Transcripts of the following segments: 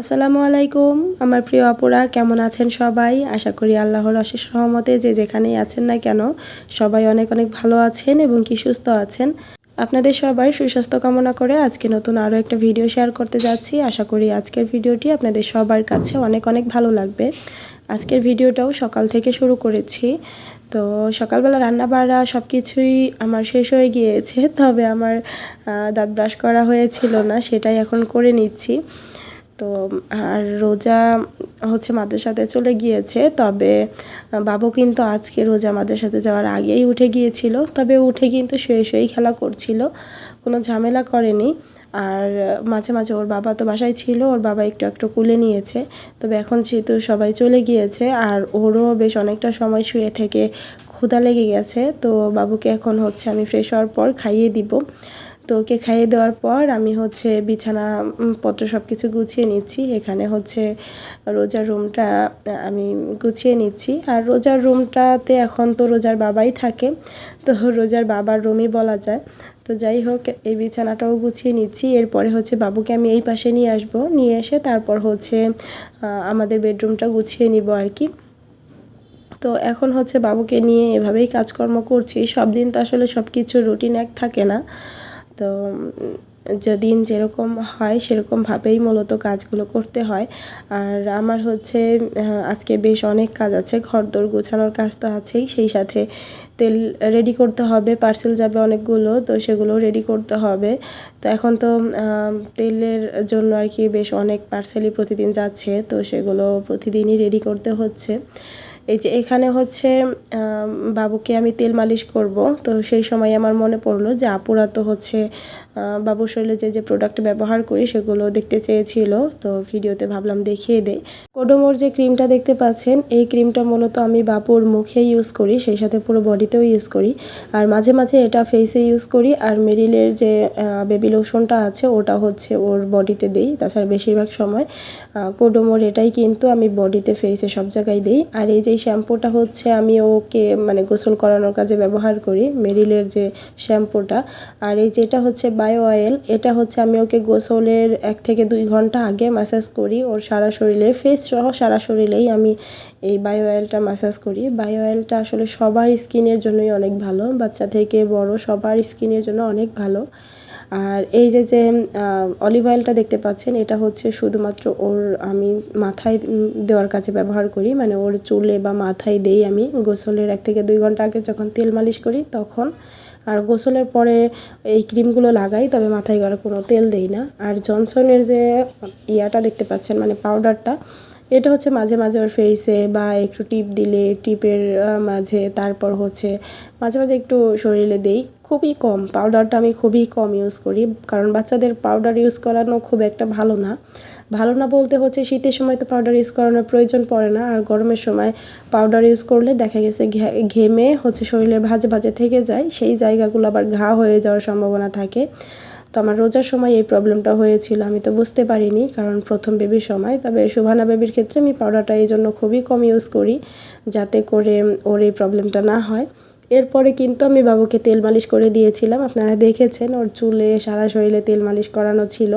আসসালামু আলাইকুম, আমার প্রিয় আপুরা, কেমন আছেন সবাই? আশা করি আল্লাহর অশেষ রহমতে যে যেখানেই আছেন না কেন, সবাই অনেক অনেক ভালো আছেন এবং কি সুস্থ আছেন। আপনাদের সবাই সুস্বাস্থ্য কামনা করে আজকে নতুন আরও একটা ভিডিও শেয়ার করতে যাচ্ছি। আশা করি আজকের ভিডিওটি আপনাদের সবার কাছে অনেক অনেক ভালো লাগবে। আজকের ভিডিওটাও সকাল থেকে শুরু করেছি। তো সকালবেলা রান্না বাড়া সব কিছুই আমার শেষ হয়ে গিয়েছে, তবে আমার দাঁত ব্রাশ করা হয়েছিল না, সেটাই এখন করে নিচ্ছি। তো, আর রোজা হচ্ছে মাদ্রাসাতে চলে গিয়েছে, তবে বাবু কিন্তু আজকে রোজা মাদ্রাসাতে যাওয়ার আগেই উঠে গিয়েছিল, তবে উঠে কিন্তু শুয়ে শুয়েই খেলা করছিল, কোনো ঝামেলা করেনি, আর মাঝে মাঝে ওর বাবা তো বাসায় ছিল, ওর বাবা একটু একটু কুলে নিয়েছে, তবে এখন যেহেতু সবাই চলে গিয়েছে, আর ওরও বেশ অনেকটা সময় শুয়ে থেকে ক্ষুধা লেগে গেছে, তো বাবুকে এখন হচ্ছে আমি ফ্রেশ হওয়ার পর খাইয়ে দিব তো ওকে খাইয়ে দেওয়ার পর আমি হচ্ছে বিছানা পত্র সব কিছু গুছিয়ে নিচ্ছি। এখানে হচ্ছে রোজার রুমটা আমি গুছিয়ে নিচ্ছি। আর রোজার রুমটাতে এখন তো রোজার বাবাই থাকে, তো রোজার বাবার রুমই বলা যায়। তো যাই হোক, এই বিছানাটাও গুছিয়ে নিচ্ছি। এরপরে হচ্ছে বাবুকে আমি এই পাশে নিয়ে আসব। নিয়ে এসে তারপর হচ্ছে আমাদের বেডরুমটা গুছিয়ে নিব আর কি। তো এখন হচ্ছে বাবুকে নিয়ে এভাবেই কাজকর্ম করছি। সব দিন তো আসলে সব কিছু রুটিন এক থাকে না। তো যেদিন যেরকম হয় সেরকমভাবেই মূলত কাজগুলো করতে হয়। আর আমার হচ্ছে আজকে বেশ অনেক কাজ আছে ঘর দোর গোছানোর কাজ তো আছেই, সেই সাথে তেল রেডি করতে হবে পার্সেল যাবে অনেকগুলো, তো সেগুলো রেডি করতে হবে। তো এখন তো তেলের জন্য আর কি বেশ অনেক পার্সেলই প্রতিদিন যাচ্ছে, তো সেগুলো প্রতিদিনই রেডি করতে হচ্ছে। এই যে এখানে হচ্ছে বাবুকে আমি তেল মালিশ করব। তো সেই সময় আমার মনে পড়ল যে আপুরা তো হচ্ছে বাবুর শরীরে যে যে প্রোডাক্ট ব্যবহার করি সেগুলো দেখতে চেয়েছিল। তো ভিডিওতে ভাবলাম দেখিয়ে দেই। কোডোমোর যে ক্রিমটা দেখতে পাচ্ছেন, এই ক্রিমটা মূলত আমি বাপুর মুখে ইউজ করি, সেই সাথে পুরো বডিতেও ইউজ করি। আর মাঝে মাঝে এটা ফেসে ইউজ করি। আর মেরিলের যে বেবি লোশনটা আছে, ওটা হচ্ছে ওর বডিতে দিই। তাছাড়া বেশিরভাগ সময় কোডোমোর এটাই কিন্তু আমি বডিতে ফেসে সব জায়গায় দিই। আর এই যে শ্যাম্পুটা হচ্ছে আমি ওকে মানে গোসল করানোর কাজে ব্যবহার করি, মেরিলের যে শ্যাম্পুটা। আর এই যেটা হচ্ছে বায়ো অয়েল, এটা হচ্ছে আমি ওকে গোসলের এক থেকে দুই ঘণ্টা আগে ম্যাসাজ করি, ওর সারা শরীরে ফেস সহ সারা শরীরেই আমি এই বায়ো অয়েলটা ম্যাসাজ করি। বায়ো অয়েলটা আসলে সবার স্কিনের জন্যই অনেক ভালো, বাচ্চা থেকে বড় সবার স্কিনের জন্য অনেক ভালো। আর এই যে যে অলিভ অয়েলটা দেখতে পাচ্ছেন, এটা হচ্ছে শুধুমাত্র ওর আমি মাথায় দেওয়ার কাছে ব্যবহার করি। মানে ওর চুলে বা মাথায় দেই আমি। গোসলের এক থেকে দুই ঘণ্টা আগে যখন তেল মালিশ করি, তখন আর গোসলের পরে এই ক্রিমগুলো লাগাই, তবে মাথায় গড়ে কোনো তেল দেই না। আর জনসনের যে ইয়াটা দেখতে পাচ্ছেন মানে পাউডারটা এটা হচ্ছে মাঝে মাঝে ওর ফেসে বা একটু টিপ দিলে, টিপের মাঝে, তারপর হচ্ছে মাঝে মাঝে একটু শরীরে দেই। খুবই কম। পাউডারটা আমি খুবই কম ইউজ করি। কারণ বাচ্চাদের পাউডার ইউজ করানো খুব একটা ভালো না। ভালো না বলতে হচ্ছে শীতের সময় তো পাউডার ইউজ করানোর প্রয়োজন পড়ে না। আর গরমের সময় পাউডার ইউজ করলে দেখা গেছে ঘেমে হচ্ছে শরীরে ভাজে ভাজে থেকে যায়। সেই জায়গাগুলো আবার ঘা হয়ে যাওয়ার সম্ভাবনা থাকে। তো আমার রোজার সময় এই প্রবলেমটা হয়েছিল, আমি তো বুঝতে পারিনি কারণ প্রথম বেবির সময়। তবে সুভানা বেবির ক্ষেত্রে আমি পাউডারটা এই জন্য খুবই কম ইউজ করি যাতে করে ওর এই প্রবলেমটা না হয়। এরপরে কিন্তু আমি বাবুকে তেল মালিশ করে দিয়েছিলাম। আপনারা দেখেছেন, ওর চুলে, সারা শরীরে তেল মালিশ করানো ছিল।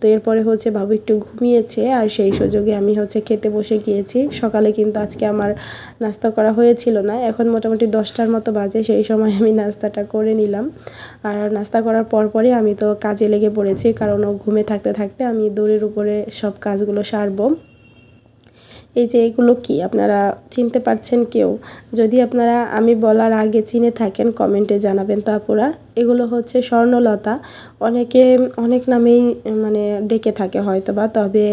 তো এরপরে হচ্ছে বাবু একটু ঘুমিয়েছে আর সেই সুযোগে আমি হচ্ছে খেতে বসে গিয়েছি। সকালে কিন্তু আজকে আমার নাস্তা করা হয়েছিল না। এখন মোটামুটি দশটার মতো বাজে, সেই সময় আমি নাস্তাটা করে নিলাম। আর নাস্তা করার পরপরই আমি তো কাজে লেগে পড়েছি, কারণ ও ঘুমে থাকতে থাকতে আমি দৌড়ের উপরে সব কাজগুলো সারবো। এই যে এগুলো কি? আপনারা চিনতে পারছেন কেউ? যদি আপনারা আমি বলার আগে চিনে থাকেন, কমেন্টে জানাবেন তো আপুরা। এগুলো হচ্ছে স্বর্ণলতা। অনেকে, অনেক নামেই মানে ডেকে থাকে হয়তো বা তবে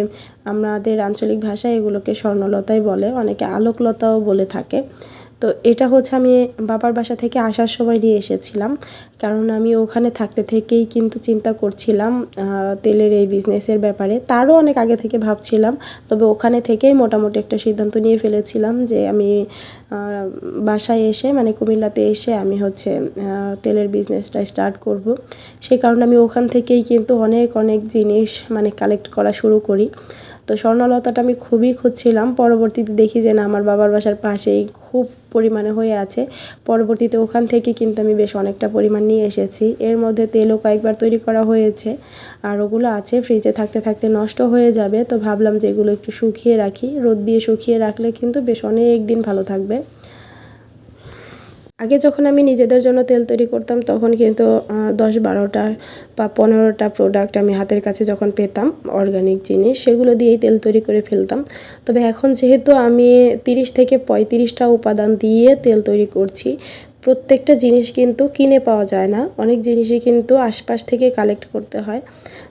আমাদের আঞ্চলিক ভাষায় এগুলোকে স্বর্ণলতাই বলে। অনেকে আলোকলতাও বলে থাকে। তো এটা হচ্ছে আমি বাবার বাসা থেকে আসার সময় নিয়ে এসেছিলাম। কারণ আমি ওখানে থাকতে থেকেই কিন্তু চিন্তা করছিলাম তেলের এই বিজনেসের ব্যাপারে। তারও অনেক আগে থেকে ভাবছিলাম, তবে ওখানে থেকেই মোটামুটি একটা সিদ্ধান্ত নিয়ে ফেলেছিলাম যে আমি বাসায় এসে মানে কুমিল্লাতে এসে আমি হচ্ছে তেলের বিজনেসটা স্টার্ট করব। সেই কারণে আমি ওখান থেকেই কিন্তু অনেক অনেক জিনিস মানে কালেক্ট করা শুরু করি। তো স্বর্ণলতাটা আমি খুবই খুঁজছিলাম। পরবর্তীতে দেখি যে না, আমার বাবার বাসার পাশেই খুব পরিমাণে হয়ে আছে। পরবর্তীতে ওখান থেকে কিন্তু আমি বেশ অনেকটা পরিমাণ নিয়ে এসেছি। এর মধ্যে তেলও কয়েকবার তৈরি করা হয়েছে আর ওগুলো আছে ফ্রিজে থাকতে থাকতে নষ্ট হয়ে যাবে। তো ভাবলাম যে এগুলো একটু শুকিয়ে রাখি। রোদ দিয়ে শুকিয়ে রাখলে কিন্তু বেশ অনেক দিন ভালো থাকবে। আগে যখন আমি নিজেদের জন্য তেল তৈরি করতাম, তখন কিন্তু দশ বারোটা বা পনেরোটা প্রোডাক্ট আমি হাতের কাছে যখন পেতাম অর্গানিক জিনিস, সেগুলো দিয়েই তেল তৈরি করে ফেলতাম। তবে এখন যেহেতু আমি তিরিশ থেকে পঁয়ত্রিশটা উপাদান দিয়ে তেল তৈরি করছি প্রত্যেকটা জিনিস কিন্তু কিনে পাওয়া যায় না। অনেক জিনিসই কিন্তু আশপাশ থেকে কালেক্ট করতে হয়।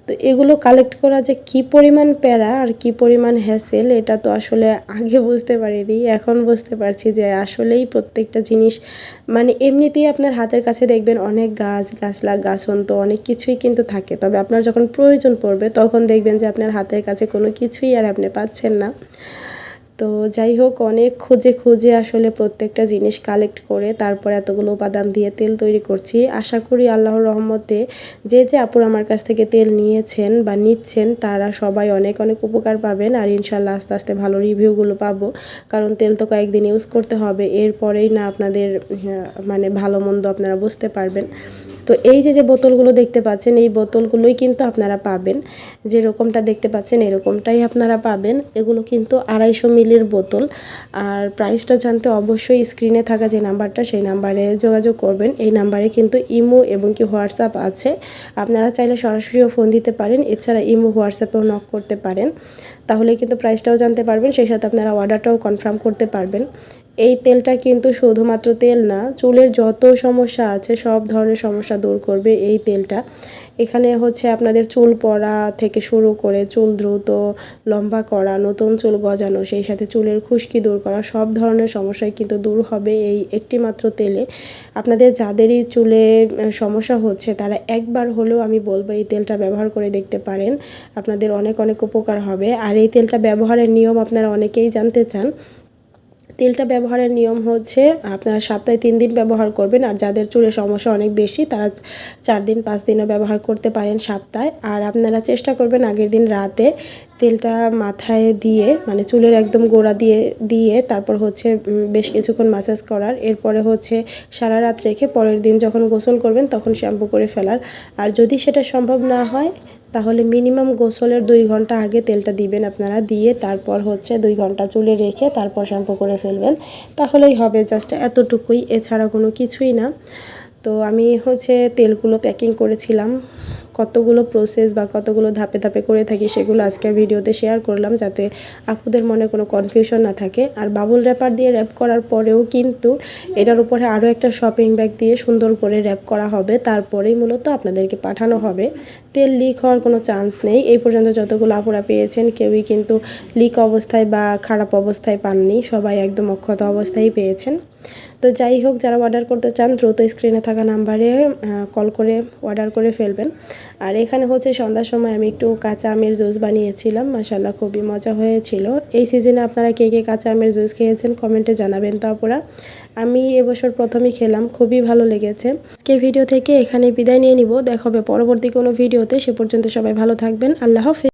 তো এগুলো কালেক্ট করা যে কি পরিমাণ প্যারা আর কি পরিমাণ হ্যাসেল এটা তো আসলে আগে বুঝতে পারিনি, এখন বুঝতে পারছি যে আসলেই প্রত্যেকটা জিনিস মানে এমনিতেই আপনার হাতের কাছে দেখবেন অনেক গাছ, গাছলা গাছন্ত অনেক কিছুই কিন্তু থাকে। তবে আপনার যখন প্রয়োজন পড়বে, তখন দেখবেন যে আপনার হাতের কাছে কোনো কিছুই আর আপনি পাচ্ছেন না। তো যাই হোক, অনেক খুঁজে খুঁজে আসলে প্রত্যেকটা জিনিস কালেক্ট করে তারপর এতগুলো উপাদান দিয়ে তেল তৈরি করছি। আশা করি আল্লাহর রহমতে যে যে আপুর আমার কাছ থেকে তেল নিয়েছেন বা নিচ্ছেন, তারা সবাই অনেক অনেক উপকার পাবেন আর ইনশাল্লাহ আস্তে আস্তে ভালো রিভিউগুলো পাবো। কারণ তেল তো কয়েকদিন ইউজ করতে হবে, এরপরেই না আপনাদের মানে ভালো মন্দ আপনারা বুঝতে পারবেন। তো এই যে যে বোতলগুলো দেখতে পাচ্ছেন, এই বোতলগুলোই কিন্তু আপনারা পাবেন। যেরকমটা দেখতে পাচ্ছেন, এরকমটাই আপনারা পাবেন। এগুলো কিন্তু আড়াইশো মিলির বোতল। আর প্রাইসটা জানতে অবশ্যই স্ক্রিনে থাকা যে নাম্বারটা, সেই নাম্বারে যোগাযোগ করবেন। এই নাম্বারে কিন্তু ইমো এবং কি হোয়াটসঅ্যাপ আছে। আপনারা চাইলে সরাসরিও ফোন দিতে পারেন। এছাড়া ইমো, হোয়াটসঅ্যাপেও নক করতে পারেন। তাহলে কিন্তু প্রাইসটাও জানতে পারবেন। সেই সাথে আপনারা অর্ডারটাও কনফার্ম করতে পারবেন। এই তেলটা কিন্তু শুধুমাত্র তেল না, চুলের যত সমস্যা আছে, সব ধরনের সমস্যা দূর করবে এই তেলটা। এখানে হচ্ছে আপনাদের চুল পড়া থেকে শুরু করে চুল দ্রুত লম্বা করা, নতুন চুল গজানো, সেই সাথে চুলের খুশকি দূর করা, সব ধরনের সমস্যাই কিন্তু দূর হবে এই একটি মাত্র তেলে। আপনাদের যাদেরই চুলে সমস্যা হচ্ছে, তারা একবার হলেও আমি বলব এই তেলটা ব্যবহার করে দেখতে পারেন। আপনাদের অনেক অনেক উপকার হবে। আর এই তেলটা ব্যবহারের নিয়ম আপনারা অনেকেই জানতে চান। তেলটা ব্যবহারের নিয়ম হচ্ছে আপনারা সপ্তাহে তিন দিন ব্যবহার করবেন আর যাদের চুলের সমস্যা অনেক বেশি, তারা চার দিন, পাঁচ দিনও ব্যবহার করতে পারেন সপ্তাহে। আর আপনারা চেষ্টা করবেন আগের দিন রাতে তেলটা মাথায় দিয়ে মানে চুলের একদম গোড়া দিয়ে দিয়ে তারপর হচ্ছে বেশ কিছুক্ষণ ম্যাসাজ করার। এরপরে হচ্ছে সারা রাত রেখে পরের দিন যখন গোসল করবেন তখন শ্যাম্পু করে ফেলার। আর যদি সেটা সম্ভব না হয় তাহলে মিনিমাম গোসলের দুই ঘণ্টা আগে তেলটা দিবেন আপনারা, দিয়ে তারপর হচ্ছে দুই ঘণ্টা চুলে রেখে তারপর শ্যাম্পু করে ফেলবেন। তাহলেই হবে জাস্ট এতটুকুই, এছাড়া কোনো কিছুই না। তো আমি হচ্ছে তেলগুলো প্যাকিং করেছিলাম। কতগুলো প্রসেস বা কতগুলো ধাপে ধাপে করে থাকি সেগুলো আজকের ভিডিওতে শেয়ার করলাম যাতে আপুদের মনে কোনো কনফিউশন না থাকে। আর বাবুল র্যাপার দিয়ে র্যাপ করার পরেও কিন্তু এটার উপরে আরও একটা শপিং ব্যাগ দিয়ে সুন্দর করে র্যাপ করা হবে। তারপরেই মূলত আপনাদেরকে পাঠানো হবে। তেল লিক হওয়ার কোনো চান্স নেই। এই পর্যন্ত যতগুলো আপুরা পেয়েছেন, কেউই কিন্তু লিক অবস্থায় বা খারাপ অবস্থায় পাননি। সবাই একদম অক্ষত অবস্থায় পেয়েছেন। তো যাই হোক, যারা অর্ডার করতে চান, দ্রুত স্ক্রিনে থাকা নাম্বারে কল করে অর্ডার করে ফেলবেন। আর এখানে হচ্ছে সন্ধ্যার সময় আমি একটু কাঁচা আমের জুস বানিয়েছিলাম। মাসাল্লাহ খুবই মজা হয়েছিল। এই সিজনে আপনারা কে কে কাঁচা আমের জুস খেয়েছেন কমেন্টে জানাবেন তো আপুরা। আমি এবছর প্রথমেই খেলাম, খুবই ভালো লেগেছে। আজকের ভিডিও থেকে এখানে বিদায় নিয়ে নিব। দেখা হবে পরবর্তী কোনো ভিডিওতে সে পর্যন্ত সবাই ভালো থাকবেন। আল্লাহ হাফিজ।